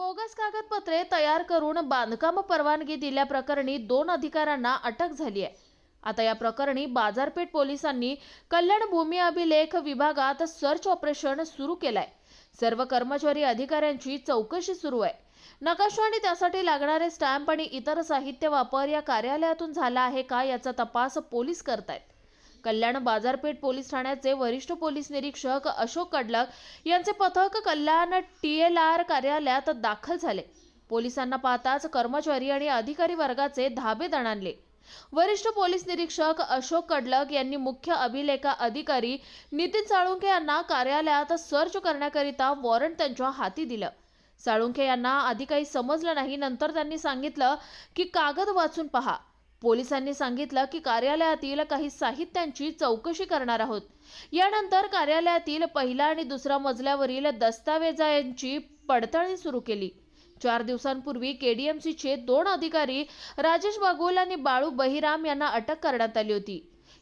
Bogus कागदपत्रे तयार करून बांधकाम परवानगी दिल्याप्रकरणी दोन अधिकाऱ्यांना अटक झाली आहे. आता या प्रकरणी बाजारपेठ पोलिसांनी कल्याण भूमी अभिलेख विभागात सर्च ऑपरेशन सुरू केलंय. सर्व कर्मचारी अधिकाऱ्यांची चौकशी सुरू आहे. नकाशा आणि त्यासाठी लागणारे स्टॅम्प आणि इतर साहित्य वापर या कार्यालयातून झाला आहे का याचा तपास पोलीस करतायत. कल्याण बाजारपेठ पोलीस ठाण्याचे वरिष्ठ पोलीस निरीक्षक अशोक कडलक यांचे पथक कल्याण टी एल आर कार्यालयात दाखल झाले. पोलिसांना पाहताच कर्मचारी आणि अधिकारी वर्गाचे धाबे दणाणले. वरिष्ठ पोलीस निरीक्षक अशोक कडलक यांनी मुख्य अभिलेखा अधिकारी नितीन साळुंखे यांना कार्यालयात सर्च करण्याकरिता वॉरंट त्यांच्या हाती दिलं. साळुंखे यांना आधी काही समजलं नाही नंतर त्यांनी सांगितलं की कागद वाचून पहा. पोलिसांनी सांगितलं की कार्यालयातील काही साहित्यांची चौकशी करणार आहोत. यानंतर कार्यालयातील पहिला आणि दुसरा मजल्यावरील दस्तावेजांची पडताळणी सुरू केली. चार दिवसांपूर्वी केडीएमसीचे दोन अधिकारी राजेश बागोल आणि बाळू बहिराम यांना अटक करण्यात आली होती.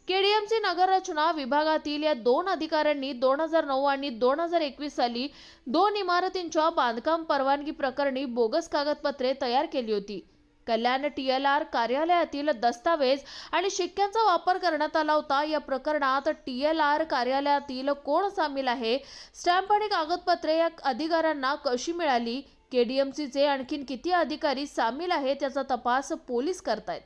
केडीएमसी नगररचना विभागातील या दोन अधिकाऱ्यांनी दोन हजार नऊ आणि दोन हजार एकवीस साली दोन इमारतींच्या बांधकाम परवानगी प्रकरणी बोगस कागदपत्रे तयार केली होती. कल्याण टी एल आर कार्यालयातील दस्तावेज आणि शिक्क्यांचा वापर करण्यात आला होता. या प्रकरणात टी एल आर कार्यालयातील कोण सामील आहे? स्टॅम्प आणि कागदपत्रे या अधिकाऱ्यांना कशी मिळाली? केडीएमसीचे आणखीन किती अधिकारी सामील आहेत? याचा तपास पोलीस करतायत.